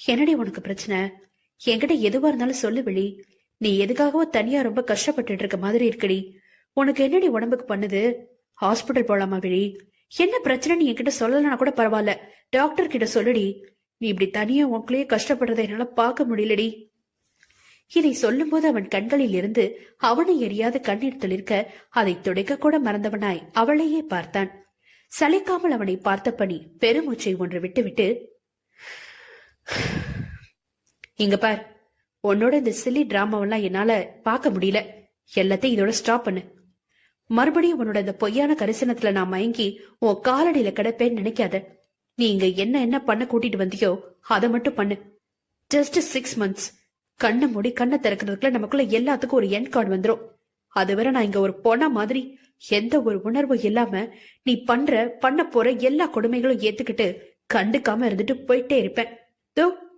என்னடி உனக்கு பிரச்சனை? என்கிட்ட எதுவா இருந்தாலும் சொல்லு விழி. நீ எதுக்காகவோ தனியா ரொம்ப கஷ்டப்பட்டுட்டு இருக்க மாதிரி இருக்கடி. உனக்கு என்னடி உடம்புக்கு பண்ணுது? ஹாஸ்பிட்டல் போலாமா விழி? என்ன பிரச்சனைன்னு என்கிட்ட சொல்லலனா கூட பரவாயில்ல. டாக்டர் கிட்ட சொல்லுடி. நீ இப்படி தனியா உனக்குள்ளேயே கஷ்டப்படுறதை என்னால பார்க்க முடியலடி. இதை சொல்லும்போது அவன் கண்களில் இருந்து அவனை எரியாத கண்ணீர் துளிர்க்க அதை துடைக்க கூட மறந்தவனாய் அவளையே பார்த்தான். சளைக்காமல் அவனை பார்த்த பணி பெருமூச்சை ஒன்று விட்டுவிட்டு இங்க பார் உன்னோட இந்த சில்லி டிராமாவெல்லாம் என்னால பார்க்க முடியல. எல்லாத்தையும் இதோட ஸ்டாப் பண்ணு. மறுபடியும் உன்னோட இந்த பொய்யான கரிசனத்துல நான் மயங்கி உன் காலடியில கிடப்பேன்னு நினைக்காத. நீ இங்க என்ன என்ன பண்ண கூட்டிட்டு வந்தியோ அதை மட்டும் பண்ணு. ஜஸ்ட் சிக்ஸ் மந்த்ஸ் கண்ணை மூடி கண்ணை திறக்கிறதுக்குள்ள நமக்குள்ள எல்லாத்துக்கும் ஒரு என் கார்டு வந்துடும் அதுவரை நான் இங்க ஒரு பொண்ண மாதிரி எந்த ஒரு உணர்வும் இல்லாம நீ பண்ற பண்ண போற எல்லா கொடுமைகளும் ஏத்துக்கிட்டு கண்டுக்காம இருந்துட்டு போயிட்டே இருப்பேன். Doei!